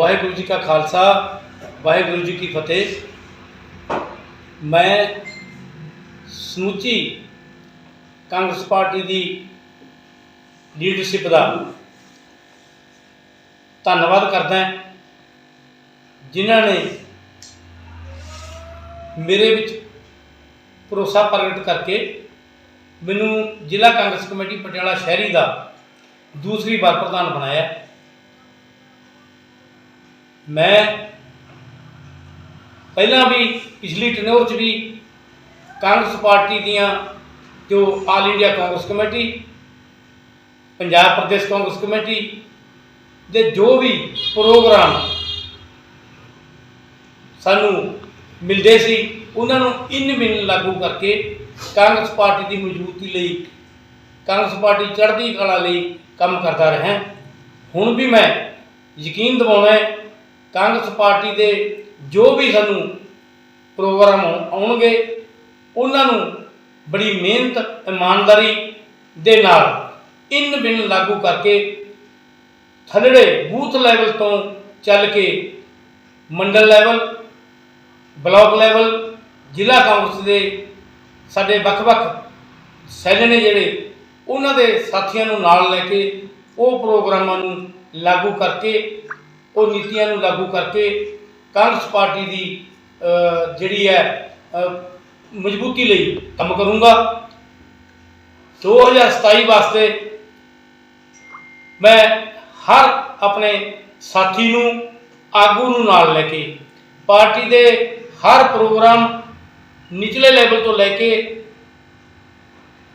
ਵਾਹਿਗੁਰੂ ਜੀ ਕਾ ਖਾਲਸਾ, ਵਾਹਿਗੁਰੂ ਜੀ ਕੀ ਫਤਿਹ। ਮੈਂ ਸਮੁੱਚੀ ਕਾਂਗਰਸ ਪਾਰਟੀ ਦੀ ਲੀਡਰਸ਼ਿਪ ਦਾ ਧੰਨਵਾਦ ਕਰਦਾ ਜਿਨ੍ਹਾਂ ਨੇ ਮੇਰੇ ਵਿੱਚ ਭਰੋਸਾ ਪ੍ਰਗਟ ਕਰਕੇ ਮੈਨੂੰ ਜ਼ਿਲ੍ਹਾ ਕਾਂਗਰਸ ਕਮੇਟੀ ਪਟਿਆਲਾ ਸ਼ਹਿਰੀ ਦਾ ਦੂਸਰੀ ਵਾਰ ਪ੍ਰਧਾਨ ਬਣਾਇਆ। ਮੈਂ ਪਹਿਲਾਂ ਵੀ ਪਿਛਲੀ ਟਨੋਰ 'ਚ ਵੀ ਕਾਂਗਰਸ ਪਾਰਟੀ ਦੀਆਂ ਜੋ all India Congress committee, Punjab Pradesh Congress committee ਦੇ ਜੋ ਵੀ ਪ੍ਰੋਗਰਾਮ ਸਾਨੂੰ ਮਿਲਦੇ ਸੀ, ਉਹਨਾਂ ਨੂੰ ਇਨ ਬਿਨ ਲਾਗੂ ਕਰਕੇ ਕਾਂਗਰਸ ਪਾਰਟੀ ਦੀ ਮਜ਼ਬੂਤੀ ਲਈ, ਕਾਂਗਰਸ ਪਾਰਟੀ ਚੜ੍ਹਦੀ ਕਲਾ ਲਈ ਕੰਮ ਕਰਦਾ ਰਿਹਾ। ਹੁਣ ਵੀ ਮੈਂ ਯਕੀਨ ਦਿਵਾਉਣਾ ਹੈ ਕਾਂਗਰਸ ਪਾਰਟੀ ਦੇ ਜੋ ਵੀ ਸਾਨੂੰ ਪ੍ਰੋਗਰਾਮ ਆਉਣਗੇ, ਉਹਨਾਂ ਨੂੰ ਬੜੀ ਮਿਹਨਤ, ਇਮਾਨਦਾਰੀ ਦੇ ਨਾਲ ਇਨ ਬਿਨ ਲਾਗੂ ਕਰਕੇ ਥੱਲੜੇ ਬੂਥ ਲੈਵਲ ਤੋਂ ਚੱਲ ਕੇ ਮੰਡਲ ਲੈਵਲ, ਬਲਾਕ ਲੈਵਲ, ਜ਼ਿਲ੍ਹਾ ਕਾਂਗਰਸ ਦੇ ਸਾਡੇ ਵੱਖ-ਵੱਖ ਸੈੱਲ ਨੇ ਜਿਹੜੇ ਉਹਨਾਂ ਦੇ ਸਾਥੀਆਂ ਨੂੰ ਨਾਲ ਲੈ ਕੇ ਉਹ ਪ੍ਰੋਗਰਾਮਾਂ ਨੂੰ ਲਾਗੂ ਕਰਕੇ ਉਹ ਨੀਤੀਆਂ ਨੂੰ ਲਾਗੂ ਕਰਕੇ ਕਾਂਗਰਸ ਪਾਰਟੀ ਦੀ ਜਿਹੜੀ ਹੈ ਮਜ਼ਬੂਤੀ ਲਈ ਕੰਮ ਕਰੂੰਗਾ। 2027 ਵਾਸਤੇ ਮੈਂ ਹਰ ਆਪਣੇ ਸਾਥੀ ਨੂੰ, ਆਗੂ ਨੂੰ ਨਾਲ ਲੈ ਕੇ, ਪਾਰਟੀ ਦੇ ਹਰ ਪ੍ਰੋਗਰਾਮ ਨਿਚਲੇ ਲੈਵਲ ਤੋਂ ਲੈ ਕੇ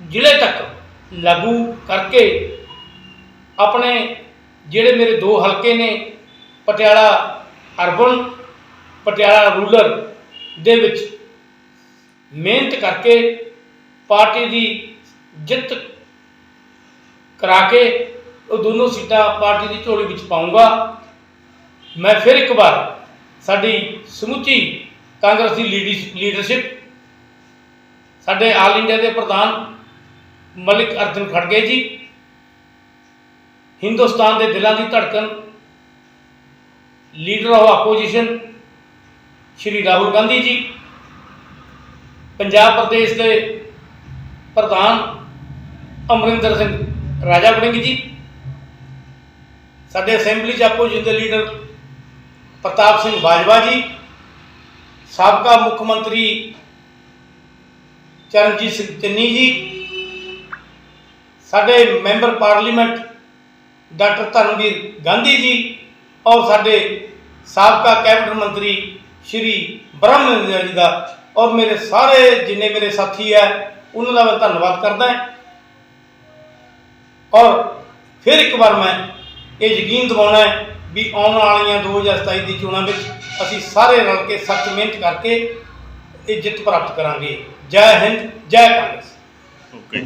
ਜ਼ਿਲ੍ਹੇ ਤੱਕ ਲਾਗੂ ਕਰਕੇ ਆਪਣੇ ਜਿਹੜੇ ਮੇਰੇ ਦੋ ਹਲਕੇ ਨੇ ਪਟਿਆਲਾ ਅਰਬਨ, ਪਟਿਆਲਾ ਰੂਰਲ ਦੇ ਵਿੱਚ ਮਿਹਨਤ ਕਰਕੇ ਪਾਰਟੀ ਦੀ ਜਿੱਤ ਕਰਾ ਕੇ ਉਹ ਦੋਨੋਂ ਸੀਟਾਂ ਪਾਰਟੀ ਦੀ ਝੋਲੀ ਵਿੱਚ ਪਾਉਂਗਾ ਮੈਂ ਫਿਰ ਇੱਕ ਵਾਰ ਸਾਡੀ ਸਮੁੱਚੀ ਕਾਂਗਰਸ ਦੀ ਲੀਡਿਸ- ਲੀਡਰਸ਼ਿਪ, ਸਾਡੇ ਆਲ ਇੰਡੀਆ ਦੇ ਪ੍ਰਧਾਨ ਮਲਿਕ ਅਰਜਨ ਖੜਗੇ ਜੀ, ਹਿੰਦੁਸਤਾਨ ਦੇ ਦਿਲਾਂ ਦੀ ਧੜਕਣ leader of opposition, Shri Rahul Gandhi ji, Punjab Pradesh ਦੇ ਪ੍ਰਧਾਨ ਅਮਰਿੰਦਰ ਸਿੰਘ ਰਾਜਾ ਵੜਿੰਗ ਜੀ, ਸਾਡੇ ਅਸੈਂਬਲੀ ਚ ਆਪੋਜੀਸ਼ਨ ਦੇ ਲੀਡਰ ਪ੍ਰਤਾਪ ਸਿੰਘ ਬਾਜਵਾ ਜੀ, ਸਾਬਕਾ ਮੁੱਖ ਮੰਤਰੀ ਚਰਨਜੀਤ ਸਿੰਘ ਚੰਨੀ ਜੀ, ਸਾਡੇ member parliament doctor Dharamvir Gandhi ji ਔਰ ਸਾਡੇ ਸਾਬਕਾ ਕੈਬਨਿਟ ਮੰਤਰੀ ਸ਼੍ਰੀ ਬ੍ਰਹਮ ਮਹਿੰਦਰ ਜੀ ਦਾ ਔਰ ਮੇਰੇ ਸਾਰੇ ਜਿੰਨੇ ਮੇਰੇ ਸਾਥੀ ਹੈ, ਉਹਨਾਂ ਦਾ ਮੈਂ ਧੰਨਵਾਦ ਕਰਦਾ ਹਾਂ। ਔਰ ਫਿਰ ਇੱਕ ਵਾਰ ਮੈਂ ਇਹ ਯਕੀਨ ਦਿਵਾਉਣਾ ਹੈ ਵੀ ਆਉਣ ਵਾਲੀਆਂ 2027 ਦੀ ਚੋਣਾਂ ਵਿੱਚ ਅਸੀਂ ਸਾਰੇ ਰਲ ਕੇ ਸਖਤ ਮਿਹਨਤ ਕਰਕੇ ਇਹ ਜਿੱਤ ਪ੍ਰਾਪਤ ਕਰਾਂਗੇ। ਜੈ ਹਿੰਦ, ਜੈ ਕਾਂਗਰਸ। ਓਕੇ